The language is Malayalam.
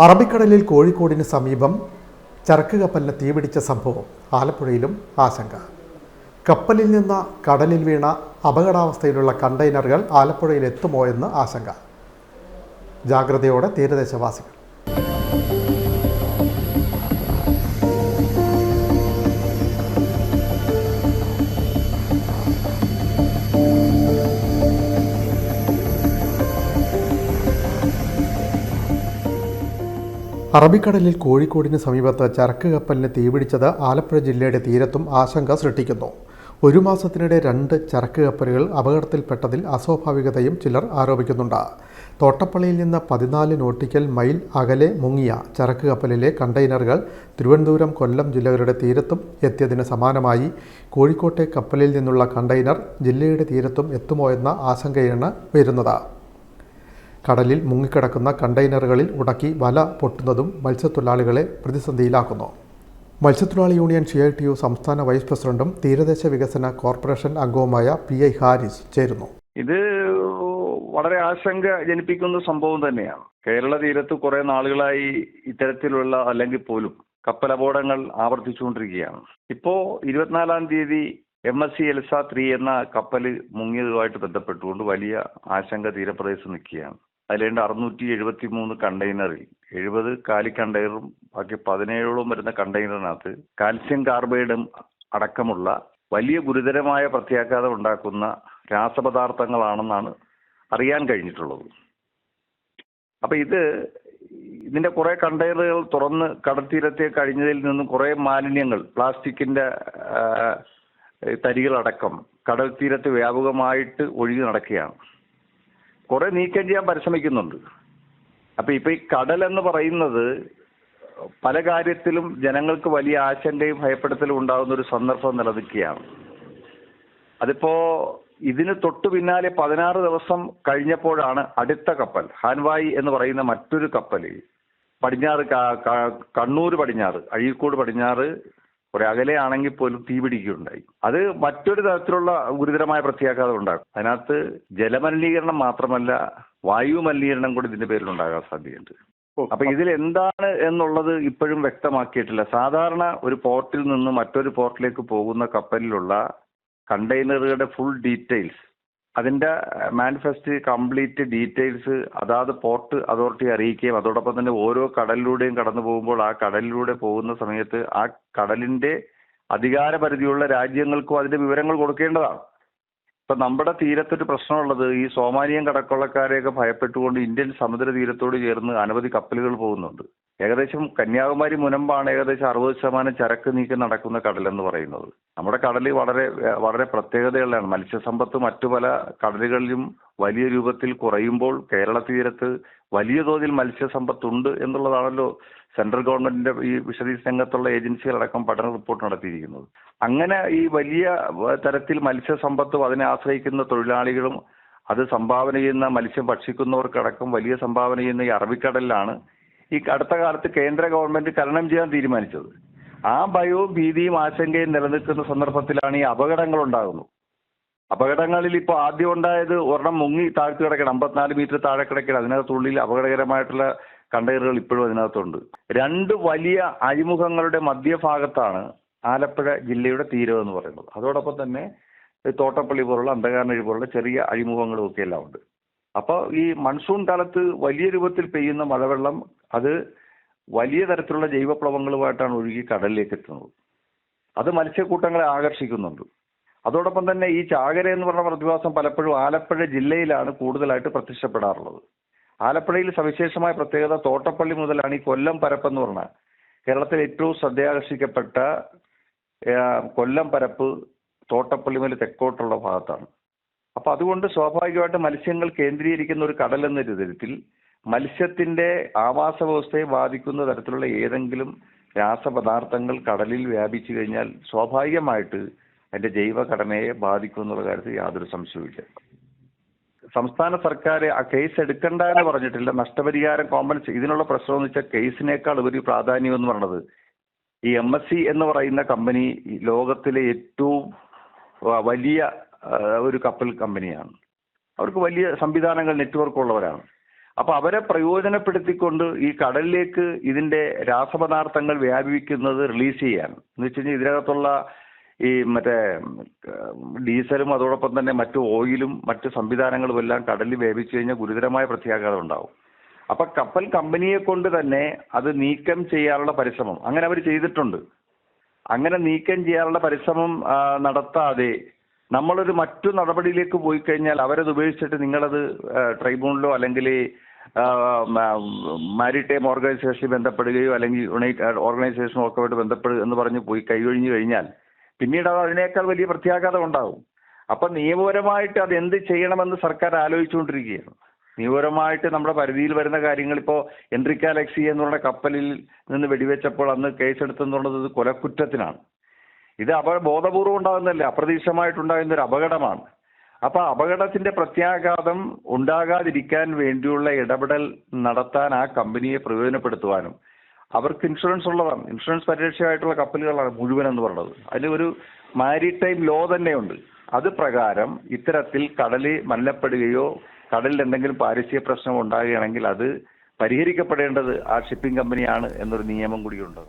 അറബിക്കടലിൽ കോഴിക്കോടിന് സമീപം ചരക്ക് കപ്പലിന് തീപിടിച്ച സംഭവം ആലപ്പുഴയിലും ആശങ്ക. കപ്പലിൽ നിന്ന് കടലിൽ വീണ അപകടാവസ്ഥയിലുള്ള കണ്ടെയ്നറുകൾ ആലപ്പുഴയിൽ എത്തുമോ എന്ന് ആശങ്ക. ജാഗ്രതയോടെ തീരദേശവാസികൾ. അറബിക്കടലിൽ കോഴിക്കോടിന് സമീപത്ത് ചരക്ക് കപ്പലിന് തീപിടിച്ചത് ആലപ്പുഴ ജില്ലയുടെ തീരത്തും ആശങ്ക സൃഷ്ടിക്കുന്നു. ഒരു മാസത്തിനിടെ രണ്ട് ചരക്ക് കപ്പലുകൾ അപകടത്തിൽപ്പെട്ടതിൽ അസ്വാഭാവികതയും ചിലർ ആരോപിക്കുന്നുണ്ട്. തോട്ടപ്പള്ളിയിൽ നിന്ന് പതിനാല് നോട്ടിക്കൽ മൈൽ അകലെ മുങ്ങിയ ചരക്ക് കപ്പലിലെ കണ്ടെയ്നറുകൾ തിരുവനന്തപുരം കൊല്ലം ജില്ലകളുടെ തീരത്തും എത്തിയതിന് സമാനമായി. കോഴിക്കോട്ടെ കപ്പലിൽ നിന്നുള്ള കണ്ടെയ്നർ ജില്ലയുടെ തീരത്തും എത്തുമോ എന്ന ആശങ്കയാണ് ഉയരുന്നത്. കടലിൽ മുങ്ങിക്കിടക്കുന്ന കണ്ടെയ്നറുകളിൽ ഉടക്കി വല പൊട്ടുന്നതും മത്സ്യത്തൊഴിലാളികളെ പ്രതിസന്ധിയിലാക്കുന്നു. മത്സ്യത്തൊഴിലാളി union C I T U സംസ്ഥാന വൈസ് പ്രസിഡന്റും തീരദേശ വികസന കോർപ്പറേഷൻ അംഗവുമായ പി ഐ ഹാരിസ് ചേരുന്നു. ഇത് വളരെ ആശങ്ക ജനിപ്പിക്കുന്ന സംഭവം തന്നെയാണ്. കേരള തീരത്ത് കുറെ നാളുകളായി ഇത്തരത്തിലുള്ള അല്ലെങ്കിൽ പോലും കപ്പൽ അപകടങ്ങൾ ആവർത്തിച്ചുകൊണ്ടിരിക്കുകയാണ്. ഇപ്പോ ഇരുപത്തിനാലാം തീയതി M S C Elsa three എന്ന കപ്പൽ മുങ്ങിയതുമായിട്ട് ബന്ധപ്പെട്ടുകൊണ്ട് വലിയ ആശങ്ക തീരപ്രദേശത്ത് നിൽക്കുകയാണ്. അതിലേണ്ട അറുന്നൂറ്റി എഴുപത്തി മൂന്ന് കണ്ടെയ്നറിൽ. എഴുപത് കാലി കണ്ടെയ്നറും ബാക്കി പതിനേഴോളം വരുന്ന കണ്ടെയ്നറിനകത്ത് കാൽസ്യം കാർബൈഡും അടക്കമുള്ള വലിയ ഗുരുതരമായ പ്രത്യാഘാതം ഉണ്ടാക്കുന്ന രാസപദാർത്ഥങ്ങളാണെന്നാണ് അറിയാൻ കഴിഞ്ഞിട്ടുള്ളത്. അപ്പൊ ഇത് ഇതിന്റെ കുറെ കണ്ടെയ്നറുകൾ തുറന്ന് കടൽത്തീരത്തെ കഴിഞ്ഞതിൽ നിന്നും കുറെ മാലിന്യങ്ങൾ പ്ലാസ്റ്റിക്കിന്റെ തരികളടക്കം കടൽ തീരത്ത് വ്യാപകമായിട്ട് ഒഴുകി നടക്കുകയാണ്. കുറെ നീക്കം ചെയ്യാൻ പരിശ്രമിക്കുന്നുണ്ട്. അപ്പൊ ഇപ്പൊ ഈ കടൽ എന്ന് പറയുന്നത് പല കാര്യത്തിലും ജനങ്ങൾക്ക് വലിയ ആശങ്കയും ഭയപ്പെടുത്തലും ഉണ്ടാകുന്ന ഒരു സന്ദർഭം നിലനിൽക്കുകയാണ്. അതിപ്പോ ഇതിന് തൊട്ടു പിന്നാലെ പതിനാറ് ദിവസം കഴിഞ്ഞപ്പോഴാണ് അടുത്ത കപ്പൽ ഹാൻവായി എന്ന് പറയുന്ന മറ്റൊരു കപ്പൽ പടിഞ്ഞാറ് കണ്ണൂർ പടിഞ്ഞാറ് അഴീക്കോട് പടിഞ്ഞാറ് കുറെ അകലെയാണെങ്കിൽ പോലും തീപിടിക്കുകയുണ്ടായി അത് മറ്റൊരു തരത്തിലുള്ള ഗുരുതരമായ പ്രത്യാഘാതം ഉണ്ടാകും. അതിനകത്ത് ജലമലിനീകരണം മാത്രമല്ല വായു മലിനീകരണം കൂടി ഇതിന്റെ പേരിൽ ഉണ്ടാകാൻ സാധ്യതയുണ്ട്. അപ്പൊ ഇതിൽ എന്താണ് എന്നുള്ളത് ഇപ്പോഴും വ്യക്തമാക്കിയിട്ടില്ല. സാധാരണ ഒരു പോർട്ടിൽ നിന്ന് മറ്റൊരു പോർട്ടിലേക്ക് പോകുന്ന കപ്പലിലുള്ള കണ്ടെയ്നറുകളുടെ ഫുൾ ഡീറ്റെയിൽസ് അതിന്റെ മാനിഫെസ്റ്റ് കംപ്ലീറ്റ് ഡീറ്റെയിൽസ് അതാത് പോർട്ട് അതോറിറ്റി അറിയിക്കുകയും അതോടൊപ്പം തന്നെ ഓരോ കടലിലൂടെയും കടന്നു പോകുമ്പോൾ ആ കടലിലൂടെ പോകുന്ന സമയത്ത് ആ കടലിന്റെ അധികാര പരിധിയുള്ള രാജ്യങ്ങൾക്കും അതിന്റെ വിവരങ്ങൾ കൊടുക്കേണ്ടതാണ്. ഇപ്പൊ നമ്മുടെ തീരത്തൊരു പ്രശ്നമുള്ളത് ഈ സോമാലിയൻ കടക്കൊള്ളക്കാരെയൊക്കെ ഭയപ്പെട്ടുകൊണ്ട് ഇന്ത്യൻ സമുദ്ര തീരത്തോട് ചേർന്ന് അനവധി കപ്പലുകൾ പോകുന്നുണ്ട്. ഏകദേശം കന്യാകുമാരി മുനമ്പാണ് ഏകദേശം അറുപത് ശതമാനം ചരക്ക് നീക്കം നടക്കുന്ന കടൽ എന്ന് പറയുന്നത്. നമ്മുടെ കടൽ വളരെ വളരെ പ്രത്യേകതയുള്ളതാണ്. മത്സ്യസമ്പത്ത് മറ്റു പല കടലുകളിലും വലിയ രൂപത്തിൽ കുറയുമ്പോൾ കേരള തീരത്ത് വലിയ തോതിൽ മത്സ്യസമ്പത്തുണ്ട് എന്നുള്ളതാണല്ലോ സെൻട്രൽ ഗവൺമെന്റിന്റെ ഈ ഫിഷറീസ് രംഗത്തുള്ള ഏജൻസികളടക്കം പഠന റിപ്പോർട്ട് നടത്തിയിരിക്കുന്നത്. അങ്ങനെ ഈ വലിയ തരത്തിൽ മത്സ്യസമ്പത്തും അതിനെ ആശ്രയിക്കുന്ന തൊഴിലാളികളും അത് സംഭാവന ചെയ്യുന്ന മത്സ്യം ഭക്ഷിക്കുന്നവർക്കടക്കം വലിയ സംഭാവന ചെയ്യുന്ന ഈ അറബിക്കടലിലാണ് ഈ അടുത്ത കാലത്ത് കേന്ദ്ര ഗവൺമെന്റ് ചലനം ചെയ്യാൻ തീരുമാനിച്ചത്. ആ ഭയവും ഭീതിയും ആശങ്കയും നിലനിൽക്കുന്ന സന്ദർഭത്തിലാണ് ഈ അപകടങ്ങൾ ഉണ്ടാകുന്നത്. അപകടങ്ങളിൽ ഇപ്പോൾ ആദ്യം ഉണ്ടായത് ഒരെണ്ണം മുങ്ങി താഴ്ത്തി കിടക്കണം അമ്പത്തിനാല് മീറ്റർ താഴെ കിടക്കണം അതിനകത്തുള്ളിൽ അപകടകരമായിട്ടുള്ള കണ്ടെയ്നറുകൾ ഇപ്പോഴും അതിനകത്തുണ്ട്. രണ്ട് വലിയ അഴിമുഖങ്ങളുടെ മധ്യഭാഗത്താണ് ആലപ്പുഴ ജില്ലയുടെ തീരം എന്ന് പറയുന്നത്. അതോടൊപ്പം തന്നെ തോട്ടപ്പള്ളി പോലുള്ള അന്ധകാരനഴി പോലുള്ള ചെറിയ അഴിമുഖങ്ങളും ഒക്കെ എല്ലാം ഉണ്ട്. അപ്പോൾ ഈ മൺസൂൺ കാലത്ത് വലിയ രൂപത്തിൽ പെയ്യുന്ന മഴവെള്ളം അത് വലിയ തരത്തിലുള്ള ജൈവപ്ലവങ്ങളുമായിട്ടാണ് ഒഴുകി കടലിലേക്ക് എത്തുന്നത്. അത് മത്സ്യക്കൂട്ടങ്ങളെ ആകർഷിക്കുന്നുണ്ട്. അതോടൊപ്പം തന്നെ ഈ ചാകര എന്ന് പറഞ്ഞ പ്രതിഭാസം പലപ്പോഴും ആലപ്പുഴ ജില്ലയിലാണ് കൂടുതലായിട്ട് പ്രത്യക്ഷപ്പെടാറുള്ളത്. ആലപ്പുഴയിൽ സവിശേഷമായ പ്രത്യേകത തോട്ടപ്പള്ളി മുതലാണ് ഈ കൊല്ലം പരപ്പെന്ന് പറഞ്ഞ കേരളത്തിലെ ഏറ്റവും ശ്രദ്ധയാകർഷിക്കപ്പെട്ട കൊല്ലം പരപ്പ് തോട്ടപ്പള്ളി മുതൽ തെക്കോട്ടുള്ള ഭാഗത്താണ്. അപ്പൊ അതുകൊണ്ട് സ്വാഭാവികമായിട്ട് മത്സ്യങ്ങൾ കേന്ദ്രീകരിക്കുന്ന ഒരു കടൽ എന്ന വിധത്തിൽ മത്സ്യത്തിന്റെ ആവാസ വ്യവസ്ഥയെ ബാധിക്കുന്ന തരത്തിലുള്ള ഏതെങ്കിലും രാസപദാർത്ഥങ്ങൾ കടലിൽ വ്യാപിച്ചു കഴിഞ്ഞാൽ സ്വാഭാവികമായിട്ട് അതിന്റെ ജൈവഘടനയെ ബാധിക്കും എന്നുള്ള കാര്യത്തിൽ യാതൊരു സംശയവുമില്ല സംസ്ഥാന സർക്കാർ ആ കേസ് എടുക്കണ്ട എന്ന് പറഞ്ഞിട്ടില്ല. നഷ്ടപരിഹാരം കോമ്പൻസ് ഇതിനുള്ള പ്രശ്നം എന്ന് വെച്ചാൽ കേസിനേക്കാൾ ഒരു പ്രാധാന്യം എന്ന് പറയുന്നത് ഈ എം എസ് സി എന്ന് പറയുന്ന കമ്പനി ലോകത്തിലെ ഏറ്റവും വലിയ ഒരു കപ്പൽ കമ്പനിയാണ് അവർക്ക് വലിയ സംവിധാനങ്ങൾ നെറ്റ്വർക്ക് ഉള്ളവരാണ്. അപ്പൊ അവരെ പ്രയോജനപ്പെടുത്തിക്കൊണ്ട് ഈ കടലിലേക്ക് ഇതിന്റെ രാസപദാർത്ഥങ്ങൾ വ്യാപിക്കുന്നത് റിലീസ് ചെയ്യാൻ. എന്ന് വെച്ച് കഴിഞ്ഞാൽ ഇതിനകത്തുള്ള ഈ മറ്റേ ഡീസലും അതോടൊപ്പം തന്നെ മറ്റു ഓയിലും മറ്റു സംവിധാനങ്ങളും എല്ലാം കടലിൽ വ്യാപിച്ചു കഴിഞ്ഞാൽ ഗുരുതരമായ പ്രത്യാഘാതം ഉണ്ടാവും. അപ്പൊ കപ്പൽ കമ്പനിയെ കൊണ്ട് തന്നെ അത് നീക്കം ചെയ്യാനുള്ള പരിശ്രമം. അങ്ങനെ അവർ ചെയ്തിട്ടുണ്ട്. അങ്ങനെ നീക്കം ചെയ്യാനുള്ള പരിശ്രമം നടത്താതെ നമ്മളൊരു മറ്റു നടപടിയിലേക്ക് പോയി കഴിഞ്ഞാൽ അവരത് ഉപേക്ഷിച്ചിട്ട് നിങ്ങളത് ട്രൈബ്യൂണലോ അല്ലെങ്കിൽ മാരിടൈം ഓർഗനൈസേഷനിൽ ബന്ധപ്പെടുകയോ അല്ലെങ്കിൽ യുണൈറ്റഡ് ഓർഗനൈസേഷനോ ഒക്കെ ആയിട്ട് ബന്ധപ്പെടുക എന്ന് പറഞ്ഞ് പോയി കൈയൊഴിഞ്ഞു കഴിഞ്ഞാൽ പിന്നീട് അത് അതിനേക്കാൾ വലിയ പ്രത്യാഘാതം ഉണ്ടാകും അപ്പൊ നിയമപരമായിട്ട് അത് എന്ത് ചെയ്യണമെന്ന് സർക്കാർ ആലോചിച്ചുകൊണ്ടിരിക്കുകയാണ്. നിയമപരമായിട്ട് നമ്മുടെ പരിധിയിൽ വരുന്ന കാര്യങ്ങൾ ഇപ്പോൾ എൻട്രിക്ക ലക്സി എന്ന് പറയുന്ന കപ്പലിൽ നിന്ന് വെടിവെച്ചപ്പോൾ അന്ന് കേസെടുത്തെന്നുള്ളത് ഇത് കൊലക്കുറ്റത്തിനാണ്. ഇത് അപ ബോധപൂർവം ഉണ്ടാകുന്നതല്ല അപ്രതീക്ഷിതമായിട്ടുണ്ടാകുന്ന ഒരു അപകടമാണ്. അപ്പൊ അപകടത്തിന്റെ പ്രത്യാഘാതം ഉണ്ടാകാതിരിക്കാൻ വേണ്ടിയുള്ള ഇടപെടൽ നടത്താൻ ആ കമ്പനിയെ പ്രയോജനപ്പെടുത്തുവാനും അവർക്ക് ഇൻഷുറൻസ് ഉള്ളതാണ്. ഇൻഷുറൻസ് പരിരക്ഷയായിട്ടുള്ള കപ്പലുകളാണ് മുഴുവൻ എന്ന് പറയുന്നത് അതിൽ ഒരു മാരിടൈം ലോ തന്നെയുണ്ട്. അത് പ്രകാരം ഇത്തരത്തിൽ കടൽ മല്ലപ്പെടുകയോ കടലിൽ എന്തെങ്കിലും പാരിസ്ഥിതിക പ്രശ്നം ഉണ്ടാകുകയാണെങ്കിൽ അത് പരിഹരിക്കപ്പെടേണ്ടത് ആ ഷിപ്പിംഗ് കമ്പനിയാണ് എന്നൊരു നിയമം കൂടിയുണ്ട്